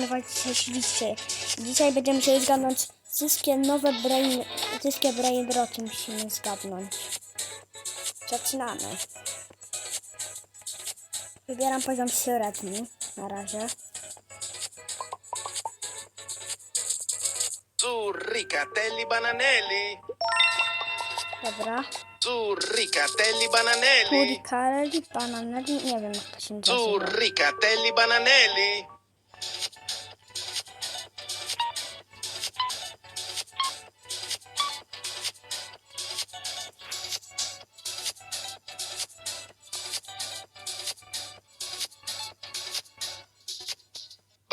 Nagrywać dzisiaj będziemy się zgadnąć wszystkie nowe brain, wszystkie brain roty musimy zgadnąć. Zaczynamy. Wybieram poziom średni na razie. Zurricatelli bananelli. Dobra. Zurricatelli bananelli. Purikareli, bananeli, nie wiem jak to się nazywa. Zurricatelli bananelli.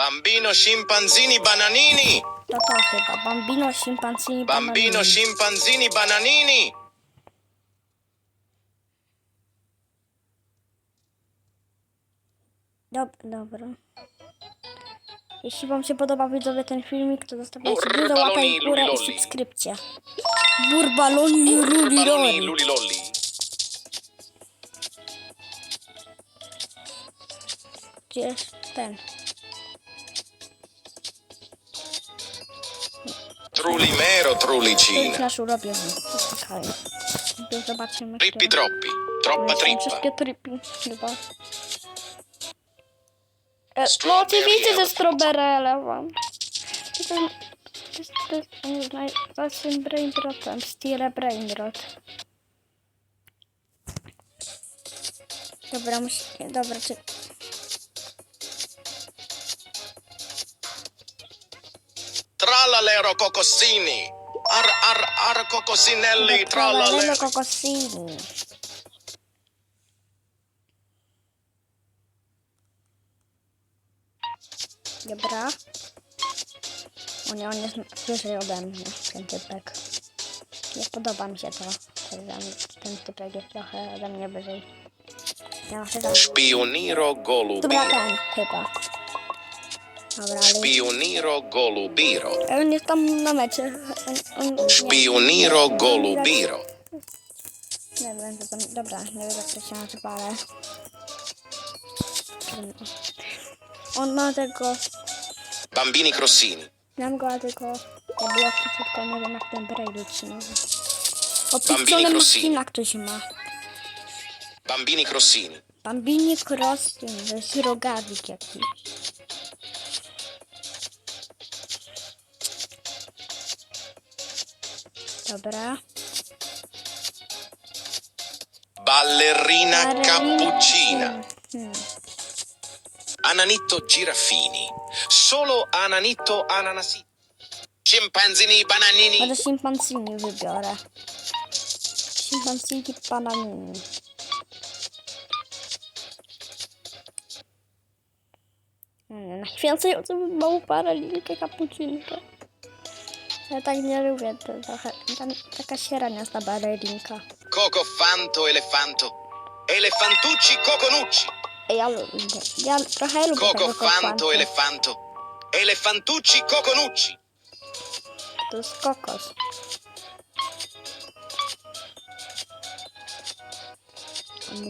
Bambino scimpanzini bananini. To to chyba. Bambino, scimpanzini, Bambino bananini. scimpanzini bananini. Dob dobra. Jeśli Wam się podoba widzowie ten filmik, to zostawiajcie dużo łapek w górę i Burbaloni, subskrypcję. Burbaloni ruli Baloni roli. lulilolli. Gdzie jest ten? Trulimero Ten trulicina. flash urobię. Poczekaj. Sobie Zobaczymy. Trippi troppi. Troppa trippa. Wszystkie trippi chyba. E, no oczywiście, że strawberry wam. To jest- to jest- to jest- to jest najlepszym brain rotem. Stile brain rot. Dobra, musi... Dobra, czy... Tralalero cocossini. Ar ar ar Tralalelo tralalero. kokosini. Dobra. O nie, on jest wyżej ode mnie, ten typek. Nie podoba mi się to. Ten, ten typek jest trochę ode mnie wyżej. Ja muszę tam... Spioniro Dobra, ten chyba. Dobra, ale... Spioniro golubiro. On jest tam na mecie. On, on, nie, Spioniro golubiro. nie wiem, to tam... Dobra, nie wiem jak to się nazywa, ale... On ma tego... Bambini crossini. Znam go, ale tylko te bloki, tylko nie wiem jak ten Braille się nazywa. O Bambini piksele Crossini. Machina ktoś ma. Bambini crossini. Bambini Crossing, to jest rogawik jakiś. Dobra. Ballerina Ballerina. cappuccina. Hmm. Ananitto giraffini. Solo ananitto ananasi. Scimpanzini bananini. Może szimpanzini wybiorę. Szimpanzini bananini. Hmm, Na więcej osób małą paralinkę kapucinkę. Ja tak nie lubię, to trochę, tam, taka średnia jest ta balelinka. Coco fanto elefanto. Elefantucci coconucci. Ja lubię, ja trochę lubię Coco tego fanto elefanto. Elefantucci coconucci. To jest kokos.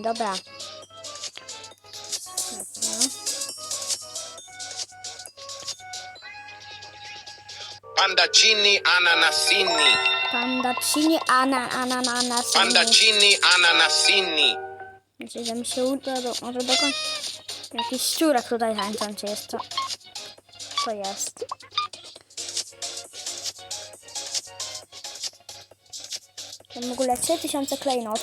Dobra. Dobra. Pandacini ananasini. Pandacini, ana, anananas. Pandacini ananasini. Myślę, że mi się uda, do, może dokąd... Jakiś szczurek tutaj tańczący jest, co? Co jest? Mam w ogóle 3000 klejnot.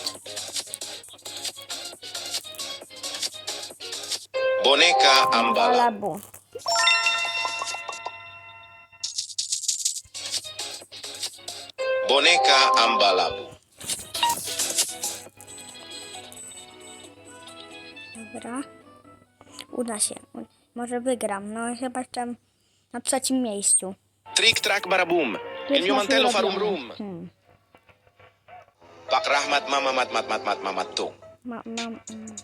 Boneca ambala. Alabu. Boneca ambalabu. Dobra. Uda się. Może wygram. No chyba jestem na trzecim miejscu. Trick track barabum. Masz mantello farum rum. Hmm. Pak rahmat mama mat mat mat mat mamat tu. Ma, mam... Mm.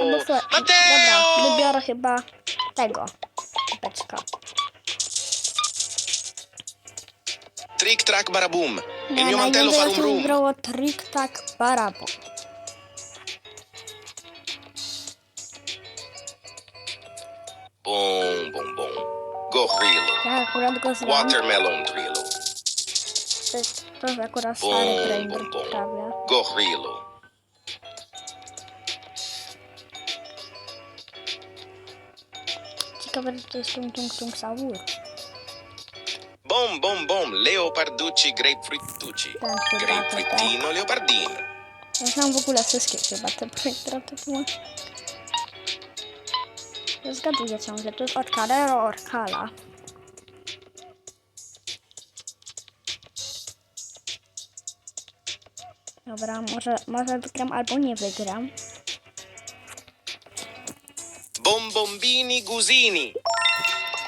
Albo słuchaj, Dobra, wybiorę chyba tego. Beczka. Trick track barabum. Il Nie, mio mantello najwięcej farum osób rum. wybrało Trick Tak Barabo. Gorrillo. Ja akurat go znam. Watermelon Drillo. To jest, to jest akurat Bum, stary brain bum, bum. prawie. Gorrillo. Ciekawe, że to jest tung tung tung saur. Bom bom bom. Leoparducci Grapefruitucci. Ten chyba to tak. Grapefruitino Leopardino. Ja znam w ogóle wszystkie chyba te to było. Ja zgaduję ciągle, to jest od Carrero Orcala. Dobra, może, może wygram albo nie wygram. Bombombini Gusini.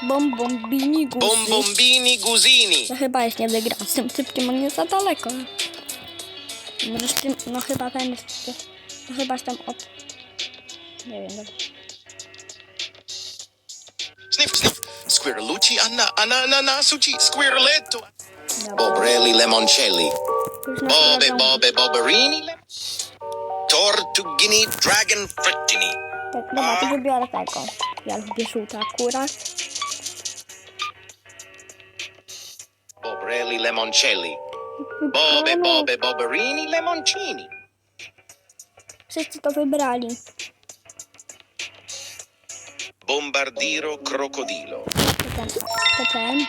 Bom bombini guzy. Bombombini Gusini. To chyba już nie wygram z tym typkiem, on jest za daleko. Z tym, no chyba ten jest, no chyba tam od... Nie wiem, dobra. Sniff sniff. Squirrelucci Anna Ananasucci. Squirreletto. Bobrelli na Bobe Bobe Boberini. Tortugini Dragon Frittini. Tak, dobra, to wybiorę tego. Ja lubię żółte akurat. Bobrelli Lemoncelli. Bobe Bobe Boberini Lemoncini. Wszyscy to wybrali. Bombardiro to ten.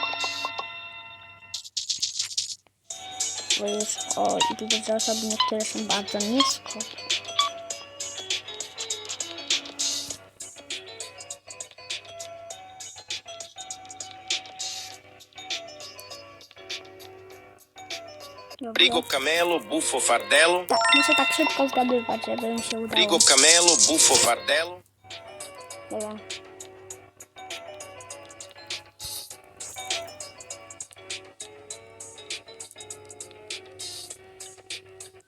Bo już, o, i widzę, że osoby niektóre są bardzo nisko. Brigo Camelo Buffo Fardello. Tak, muszę tak szybko zgadywać, żeby mi się udało. Brigo Camelo Buffo Fardello. Dobra.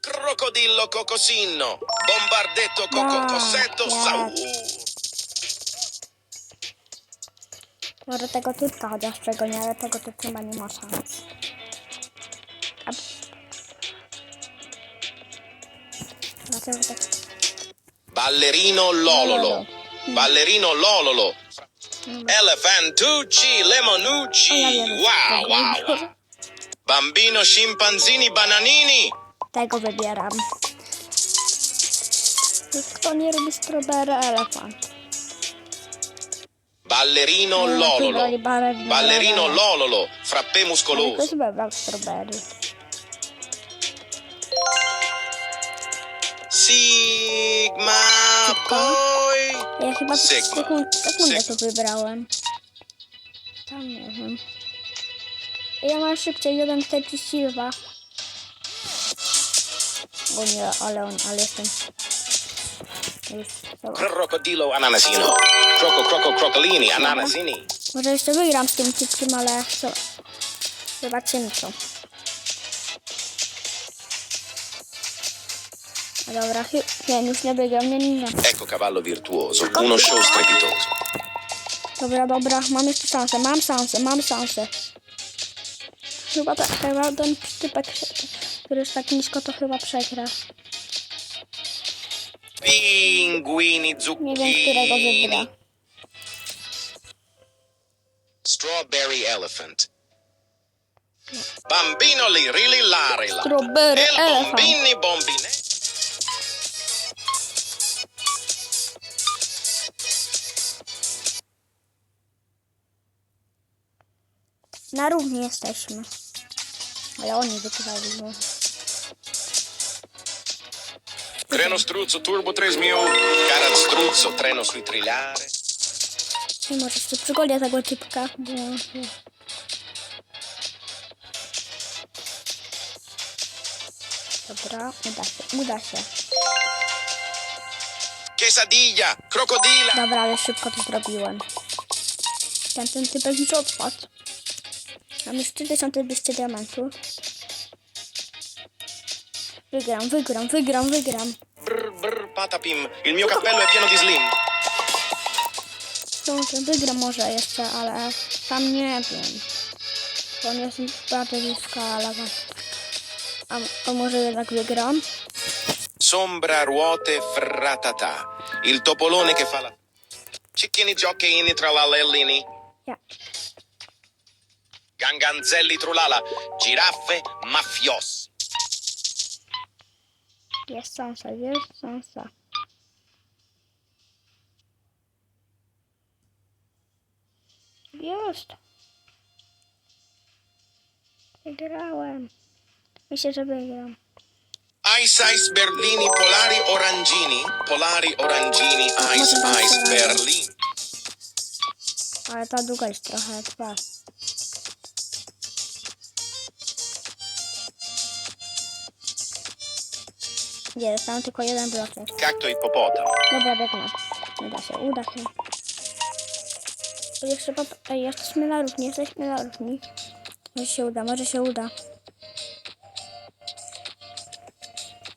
Crocodillo Cocosino. Bombardetto Coco Ah, Cossetto yeah. Saur. Może tego typka chociaż przegonię, ale tego typka nie ma szans. Dlaczego tak? Ballerino Lololo. Ballerino Lololo. Elefantucci Lemonucci. O, ja wiem, Wow, tego wow, wybiorę. wow. Bambino Scimpanzini Bananini. Tego wybieram. Kto nie lubi strawberry elefant? Ballerino No, Lololo. wybrali ballerino Ballerino Lololo. Lololo. Frappé Ale muscoloso. ktoś wybrał strawberry. Sigma. Boy. Ja chyba Sigma. sekund, sekundę Sigma. to wybrałem. Tam nie wiem. Ja mam szybciej 1,42. O nie, ale on, ale jestem. Crocodilo Ananasino. Croco Croco Crocolini Ananasini. Może jeszcze wygram z tym typkiem, ale co? Zobaczymy co. Dobra, nie, już nie wygram, nie, nie, nie. Ecco cavallo virtuoso. Uno show strepitoso. Dobra, dobra, mam jeszcze szansę, mam szansę, mam szansę. Chyba, ta, chyba ten typek, który jest tak nisko, to chyba przegra. Pinguini Nie wiem, którego zucchini. Strawberry elephant. Bambino li rili larila. Strawberry El elephant. bombini bombine. Na równi jesteśmy. Ale oni wygrali, no. Treno struzzo turbo 3000. Cara struzzo treno sui trigliare. Nie może jeszcze przygolię tego typka, bo... Dobra, uda się, uda się. Quesadilla. Crocodila. Dobra, ale szybko to zrobiłem. Ten, ten typek już odpadł. Mam już 3200 diamentów. Wygram, wygram, wygram, wygram. Brr, brr, patapim. Il mio cappello è pieno di slim. Dobrze, wygram może jeszcze, ale sam nie wiem. Bo on jest bardzo blisko, ale... A, a może jednak wygram? Sombra, ruote, fratata. Il topolone che fa la... Cicchini, giochini, tra la lellini. Ja. Ganganzelli trulala, giraffe mafiosi. Jest szansa, jest szansa. Jest. Wygrałem. Myślę, że wygram. Ice Ice Berlini Polari Orangini, Polari Orangini Ice Ice tam Berlin. Ale ta długa jest trochę trwa. Nie, dostałem tylko jeden bloczek. Jak to hipopotam? Dobra, biegnę. Uda się, uda się. Jeszcze pop... Ej, jesteśmy na równi, jesteśmy na równi. Może się uda, może się uda.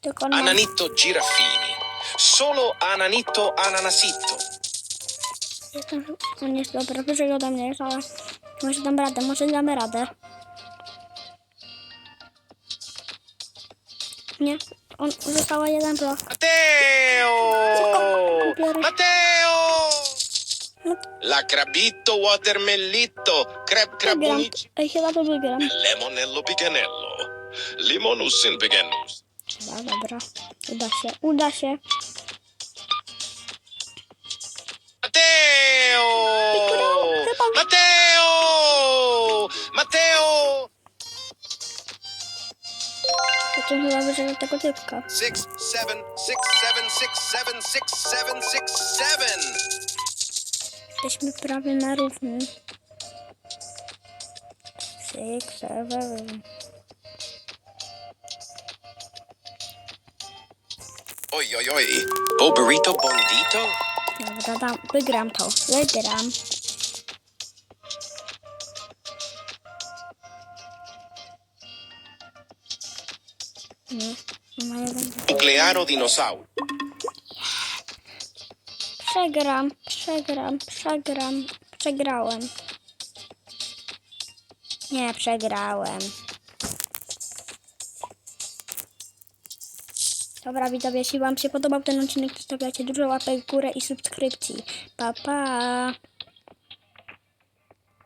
Tylko na... Ananito Giraffini. Solo Ananito Ananasito. Jestem... On jest dobra, wyżej ode mnie jest, ale... Może dam radę, może damy radę. Nie, on została jeden blok. Matteo! Matteo! No, La crabito watermellito, crab crabunici, Ej, chyba to wygram. lemonello piganello, limonus in piganus. Dobra, dobra. Uda się, uda się. Od tego typka. Six, seven, six, seven, six, seven, six, seven, six, seven. Jesteśmy prawie na równi. Six, seven. Oj, oj, oj. Bo burrito bondito? Dobra, dam, wygram to. Wygram. Ma jeden. Nuclearo dinosauro. Przegram, przegram, przegram, przegrałem. Nie, przegrałem. Dobra, widzowie, jeśli wam się podobał ten odcinek, to stawiacie dużo łapek w górę i subskrypcji. Pa, pa!